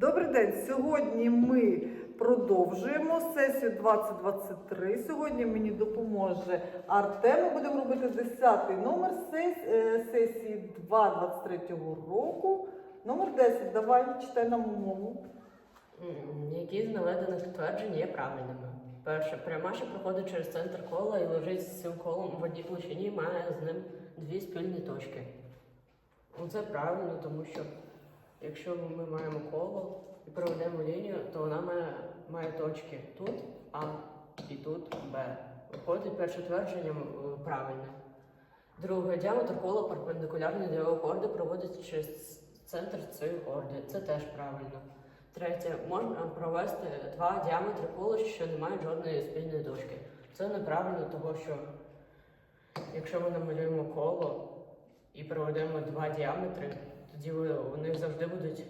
Добрий день. Сьогодні ми продовжуємо сесію 2023. Сьогодні мені допоможе Артем. Ми будемо робити 10-й номер е, сесії 2023 року. Номер 10. Давай читай нам умову. Які з наведених тверджень є правильними? Перше, пряма, що проходить через центр кола і лежить з цим колом в одній площині, має з ним дві спільні точки. Ну, Це правильно, тому що якщо ми маємо коло і проведемо лінію, то вона має, має точки тут А і тут Б. Виходить перше твердження м, правильне. Друге, діаметр кола перпендикулярний до його хорди проводить через центр цієї хорди. Це теж правильно. Третє, можна провести два діаметри кола, що не мають жодної спільної точки. Це неправильно, того що якщо ми намалюємо коло і проведемо два діаметри, тоді вони завжди будуть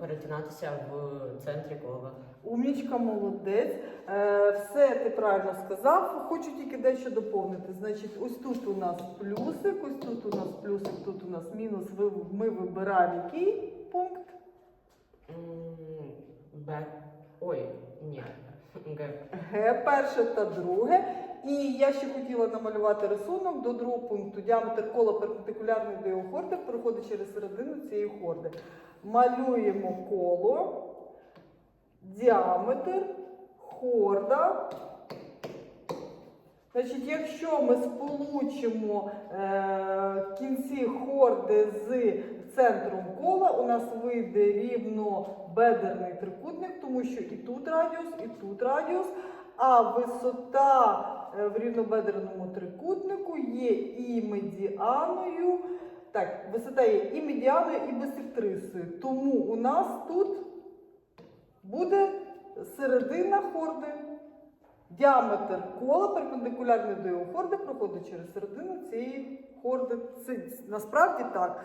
перетинатися в центрі кола. Умнічка, молодець. Е, все ти правильно сказав. Хочу тільки дещо доповнити. Значить, ось тут у нас плюсик, ось тут у нас плюсик, тут у нас мінус. Ви- Ми вибираємо який пункт? Б. Ой, ні. Г. Перше та друге. І я ще хотіла намалювати рисунок до другого пункту. Діаметр кола перпендикулярний до його хорди проходить через середину цієї хорди. Малюємо коло, діаметр, хорда. Значить, якщо ми сполучимо е, кінці хорди з центром кола, у нас вийде рівнобедерний трикутник, тому що і тут радіус, і тут радіус. А висота е, в рівнобедерному трикутнику є і медіаною. Так, висота є і медіаною, і бисектрисою. Тому у нас тут буде середина хорди. Діаметр кола перпендикулярний до його хорди проходить через середину цієї хорди. Це насправді так.